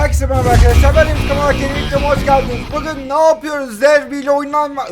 Herkese merhaba arkadaşlar ben Emre Kamal videoma hoş geldiniz. Bugün ne yapıyoruz? Derbi ile oynanan ma...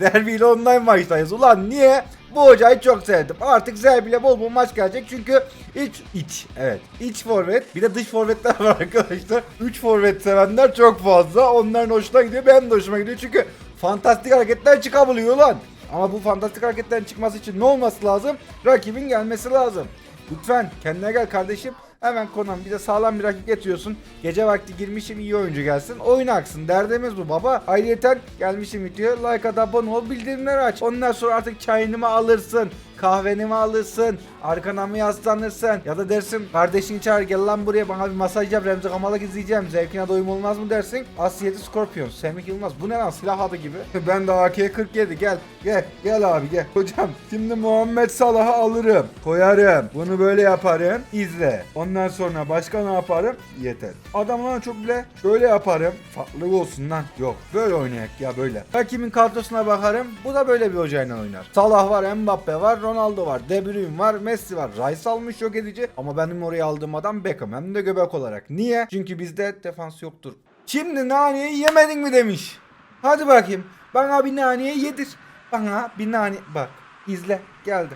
Derbi ile online maçtayız. Ulan niye? Bu hocayı çok sevdim. Artık Zerbi ile bol bol maç gelecek çünkü iç iç evet iç forvet bir de dış forvetler var arkadaşlar. 3 forvet sevenler çok fazla. Onların hoşuna gidiyor. Benim de hoşuma gidiyor çünkü fantastik hareketler çıkabiliyor lan. Ama bu fantastik hareketlerin çıkması için ne olması lazım? Rakibin gelmesi lazım. Lütfen kendine gel kardeşim. Hemen Konam bir de sağlam bir rakip getiriyorsun. Gece vakti girmişim iyi oyuncu gelsin. Oyun aksın. Derdimiz bu baba. Ayrıyeten gelmişim video. Like at abone ol bildirimleri aç. Ondan sonra artık çayını mı alırsın? Kahveni mi alırsın? Arkana mı yaslanırsın? Ya da dersin kardeşini çağır gel lan buraya bana bir masaj yap Remzi Kamalak izleyeceğim. Zevkine doyum olmaz mı dersin? Asiyeti Scorpion. Semih Yılmaz. Bu ne lan silah adı gibi. ben de AK-47 gel. Gel. Gel abi gel. Hocam şimdi Muhammed Salah'ı alırım. Koyarım. Bunu böyle yaparım. İzle. Ondan sonra başka ne yaparım? Yeter. Adamlara çok bile şöyle yaparım. Farklı olsun lan. Yok. Böyle oynayak ya böyle. Rakibin kadrosuna bakarım. Bu da böyle bir hocayla oynar. Salah var, Mbappe var, Ronaldo var, De Bruyne var, Messi var. Rice almış yok edici. Ama benim oraya aldığım adam Beckham. Hem de göbek olarak. Niye? Çünkü bizde defans yoktur. Şimdi naneyi yemedin mi demiş. Hadi bakayım. Bana bir naniye yedir. Bana bir nane... Bak izle. Geldi.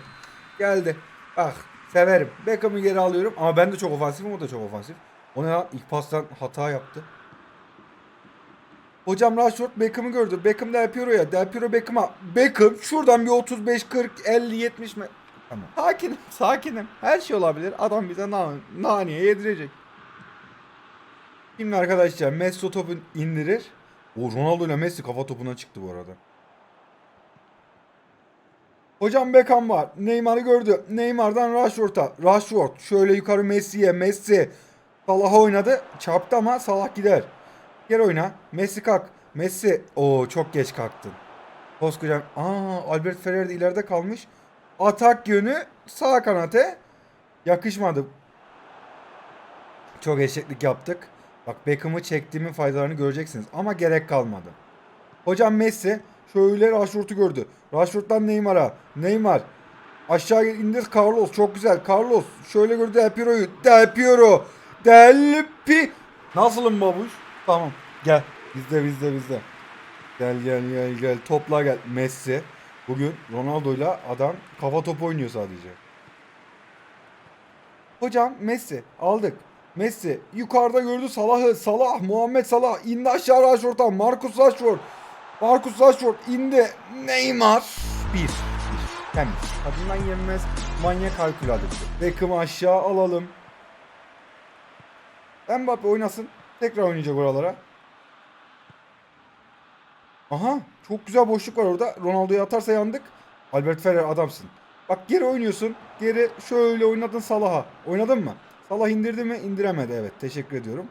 Geldi. Bak severim. Beckham'ı geri alıyorum. Ama ben de çok ofansifim. O da çok ofansif. O ne lan? İlk pastan hata yaptı. Hocam Rashford Beckham'ı gördü. Beckham Del Piero ya. Del Piero Beckham'a. Beckham şuradan bir 35, 40, 50, 70 mi? Tamam. Sakinim, sakinim. Her şey olabilir. Adam bize na naniye yedirecek. Şimdi arkadaşlar Messi topu indirir. O Ronaldo ile Messi kafa topuna çıktı bu arada. Hocam Beckham var. Neymar'ı gördü. Neymar'dan Rashford'a. Rashford şöyle yukarı Messi'ye. Messi. Salah'a oynadı. Çarptı ama Salah gider. Gel oyna. Messi kalk. Messi. Oo çok geç kalktın. Koskoca. Aa Albert Ferrer de ileride kalmış. Atak yönü sağ kanate. Yakışmadı. Çok eşeklik yaptık. Bak Beckham'ı çektiğimin faydalarını göreceksiniz. Ama gerek kalmadı. Hocam Messi şöyle Rashford'u gördü. Rashford'dan Neymar'a. Neymar. Aşağı indir Carlos. Çok güzel. Carlos. Şöyle gördü Del Piero'yu. Del Piero. Del Pi. Nasılım babuş? Tamam. Gel. Bizde bizde bizde. Gel gel gel gel. Topla gel. Messi. Bugün Ronaldo'yla adam kafa topu oynuyor sadece. Hocam Messi aldık. Messi yukarıda gördü Salah'ı. Salah, Muhammed Salah indi aşağı Rashford'a. Marcus Rashford. Marcus Rashford indi. Neymar. Bir. Temiz. Tadından yenmez. Manyak kalküladır. Beckham'ı aşağı alalım. Mbappe oynasın. Tekrar oynayacak oralara. Aha. Çok güzel boşluk var orada. Ronaldo'yu atarsa yandık. Albert Ferrer adamsın. Bak geri oynuyorsun. Geri şöyle oynadın Salah'a. Oynadın mı? Salah indirdi mi? İndiremedi. Evet. Teşekkür ediyorum.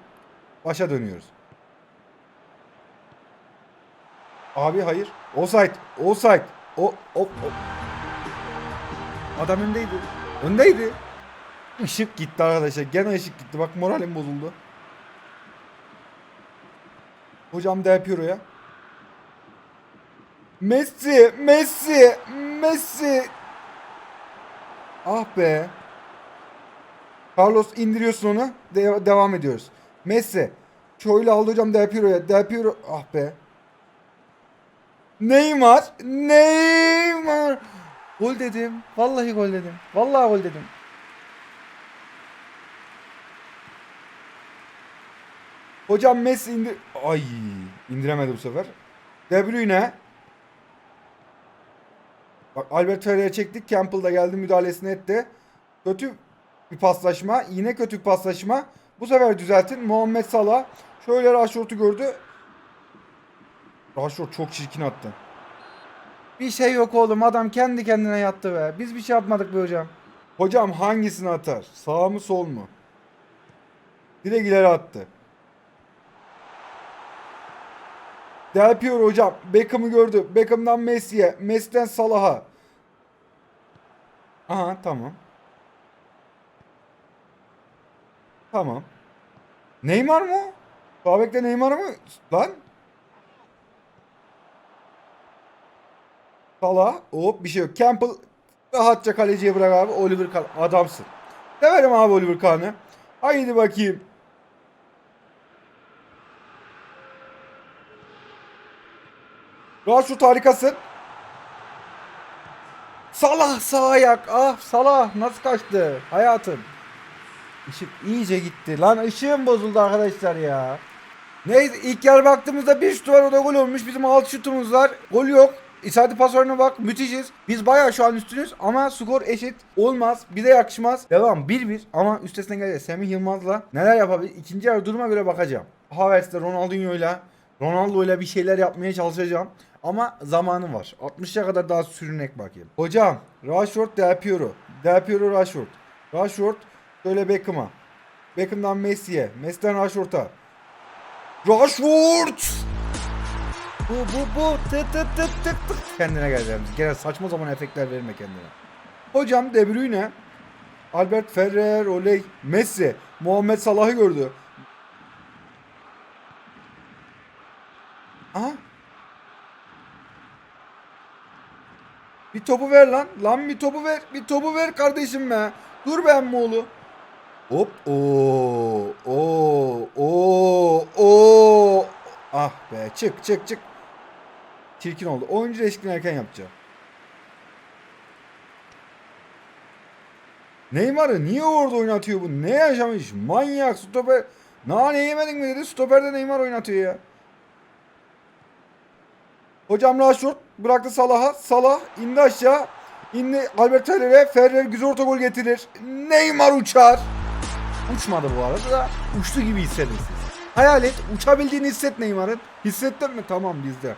Başa dönüyoruz. Abi hayır. Offside. Offside. O, o, o. Adam öndeydi. Öndeydi. Işık gitti arkadaşlar. Gene ışık gitti. Bak moralim bozuldu. Hocam Del Piero'ya. Messi, Messi, Messi. Ah be. Carlos indiriyorsun onu. De- devam ediyoruz. Messi. Şöyle aldı hocam Del Piero'ya. Del Piero. Ah be. Neymar. Neymar. Gol dedim. Vallahi gol dedim. Vallahi gol dedim. Hocam Messi indir... Ay indiremedi bu sefer. De Bruyne. Bak Albert Ferrer'e çektik. Campbell da geldi müdahalesini etti. Kötü bir paslaşma. Yine kötü bir paslaşma. Bu sefer düzeltin. Muhammed Salah. Şöyle Rashford'u gördü. Rashford çok çirkin attı. Bir şey yok oğlum. Adam kendi kendine yattı be. Biz bir şey yapmadık be hocam. Hocam hangisini atar? Sağ mı sol mu? Direkt ileri attı. Del Piero hocam. Beckham'ı gördü. Beckham'dan Messi'ye. Messi'den Salah'a. Aha tamam. Tamam. Neymar mı? Babek'te Neymar mı? Lan. Salah. Hop bir şey yok. Campbell rahatça kaleciye bırak abi. Oliver Kahn. Adamsın. Severim abi Oliver Kahn'ı. Haydi bakayım. Rashford harikasın. Salah sağ ayak. Ah Salah nasıl kaçtı hayatım. Işık iyice gitti. Lan ışığım bozuldu arkadaşlar ya. Neyse ilk yer baktığımızda bir şut var o da gol olmuş. Bizim 6 şutumuz var. Gol yok. İsadi pasörüne bak müthişiz. Biz bayağı şu an üstünüz ama skor eşit olmaz. Bize yakışmaz. Devam 1-1 ama üstesinden geleceğiz. Semih Yılmaz'la neler yapabilir? İkinci yarı duruma göre bakacağım. Havertz'le Ronaldinho'yla Ronaldo'yla bir şeyler yapmaya çalışacağım. Ama zamanım var. 60'a kadar daha sürünek bakayım. Hocam Rashford Del Piero. Del Piero Rashford. Rashford şöyle Beckham'a. Beckham'dan Messi'ye. Messi'den Rashford'a. Rashford! Bu bu bu tık tık tık tık tık. Kendine gel yani. Gene saçma zaman efektler verme kendine. Hocam De Bruyne. Albert Ferrer, Oley, Messi, Muhammed Salah'ı gördü. Aha. Bir topu ver lan. Lan bir topu ver. Bir topu ver kardeşim be. Dur ben Moğlu. Hop. Oo. Oo. Oo. Oo. Ah be. Çık çık çık. Çirkin oldu. Oyuncu değişikliğini erken yapacağım. Neymar'ı niye orada oynatıyor bu? Ne yaşamış? Manyak stoper. Nane yemedin mi dedi. Stoperde Neymar oynatıyor ya. Hocam Rashford bıraktı Salah'a. Salah indi aşağı. İndi Albert Ferrer'e. Ferrer güzel orta gol getirir. Neymar uçar. Uçmadı bu arada da uçtu gibi hissedin siz. Hayal et uçabildiğini hisset Neymar'ın. Hissettin mi? Tamam bizde.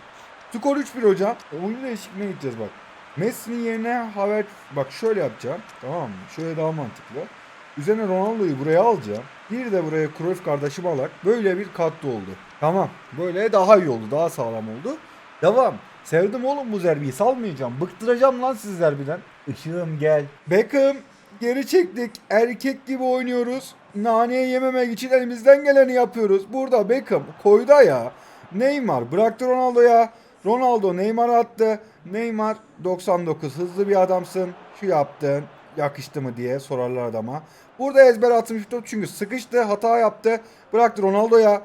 Skor 3-1 hocam. Oyuncu değişikliğine gideceğiz bak. Messi'nin yerine Havertz bak şöyle yapacağım. Tamam mı? Şöyle daha mantıklı. Üzerine Ronaldo'yu buraya alacağım. Bir de buraya Cruyff kardeşim alak. Böyle bir katlı oldu. Tamam. Böyle daha iyi oldu. Daha sağlam oldu. Devam. Sevdim oğlum bu zerbiyi. Salmayacağım. Bıktıracağım lan siz zerbiden. Işığım gel. Beckham geri çektik. Erkek gibi oynuyoruz. Naneye yememek için elimizden geleni yapıyoruz. Burada Beckham koydu ya. Neymar bıraktı Ronaldo'ya. Ronaldo Neymar'a attı. Neymar 99 hızlı bir adamsın. Şu yaptın yakıştı mı diye sorarlar adama. Burada ezber atmış top çünkü sıkıştı hata yaptı. Bıraktı Ronaldo'ya.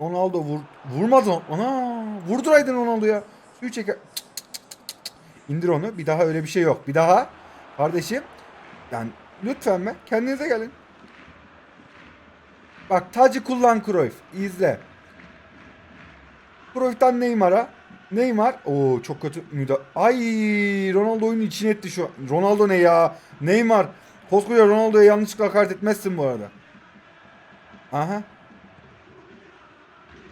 Ronaldo vur, vurmadı. Ana vurduraydın Ronaldo'ya. Suyu çeker. Cık, cık. İndir onu. Bir daha öyle bir şey yok. Bir daha. Kardeşim. Yani lütfen be. Kendinize gelin. Bak tacı kullan Cruyff. İzle. Cruyff'tan Neymar'a. Neymar. Oo çok kötü müda. Ay Ronaldo oyunun içine etti şu. Ronaldo ne ya? Neymar. Koskoca Ronaldo'ya yanlışlıkla hakaret etmezsin bu arada. Aha.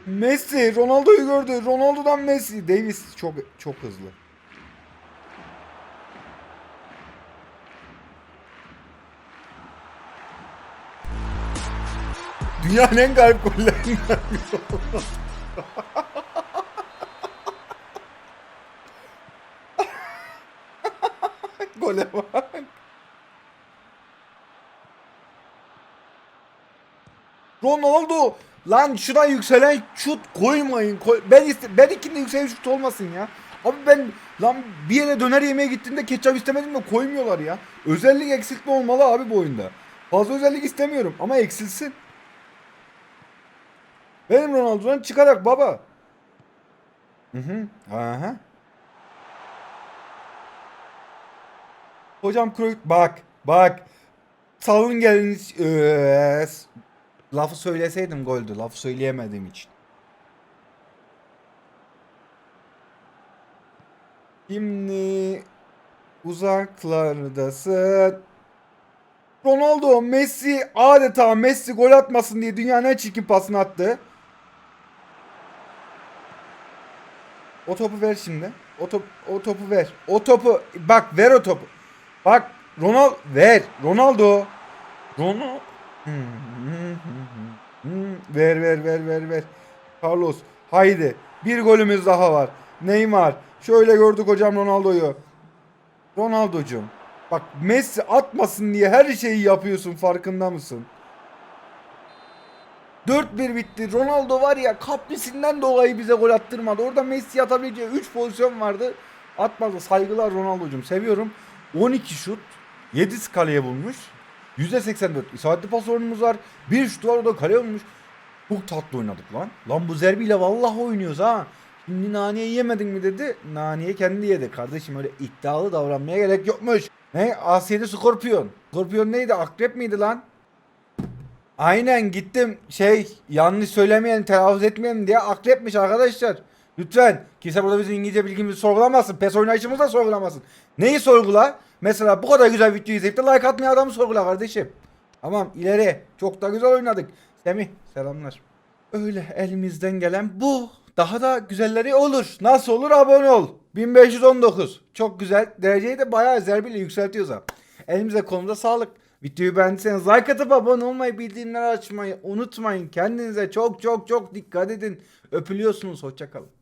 Messi Ronaldo'yu gördü. Ronaldo'dan Messi. Davis çok çok hızlı. Dünyanın en garip gollerinden biri. Gole bak. Ronaldo lan şuna yükselen şut koymayın. Koy. Ben iste ben ikinde yükselen şut olmasın ya. Abi ben lan bir yere döner yemeye gittiğimde ketçap istemedim mi koymuyorlar ya. Özellik eksiltme olmalı abi bu oyunda. Fazla özellik istemiyorum ama eksilsin. Benim Ronaldo'dan çıkarak baba. Hı hı. Aha. Hocam Cruyff bak bak. Salın gelin. Ee, lafı söyleseydim goldü. Lafı söyleyemediğim için. Şimdi uzaklardasın. Ronaldo, Messi adeta Messi gol atmasın diye dünyanın en çirkin pasını attı. O topu ver şimdi. O, top, o topu ver. O topu bak ver o topu. Bak Ronaldo ver. Ronaldo. Ronaldo. Ver ver ver ver ver. Carlos. Haydi. Bir golümüz daha var. Neymar. Şöyle gördük hocam Ronaldo'yu. Ronaldo'cum. Bak Messi atmasın diye her şeyi yapıyorsun farkında mısın? 4-1 bitti. Ronaldo var ya kaprisinden dolayı bize gol attırmadı. Orada Messi atabileceği 3 pozisyon vardı. Atmadı. Saygılar Ronaldo'cum. Seviyorum. 12 şut. 7 kaleye bulmuş. %84 isabetli pas oranımız var. Bir şut var o da kale olmuş. Çok tatlı oynadık lan. Lan bu zerbiyle vallahi oynuyoruz ha. Şimdi naniye yemedin mi dedi. Naniye kendi yedi. Kardeşim öyle iddialı davranmaya gerek yokmuş. Ne? Asiyeli Skorpiyon. Skorpiyon neydi? Akrep miydi lan? Aynen gittim şey yanlış söylemeyen telaffuz etmeyen diye akrepmiş arkadaşlar. Lütfen kimse burada bizim İngilizce bilgimizi sorgulamasın. PES oynayışımızı da sorgulamasın. Neyi sorgula? Mesela bu kadar güzel video izleyip de like atmayan adamı sorgula kardeşim. Tamam ileri. Çok da güzel oynadık. Semih selamlar. Öyle elimizden gelen bu. Daha da güzelleri olur. Nasıl olur abone ol. 1519. Çok güzel. Dereceyi de bayağı zerbiyle yükseltiyoruz ha. Elimize kolumuza sağlık. Videoyu beğendiyseniz like atıp abone olmayı, bildirimleri açmayı unutmayın. Kendinize çok çok çok dikkat edin. Öpülüyorsunuz. Hoşçakalın.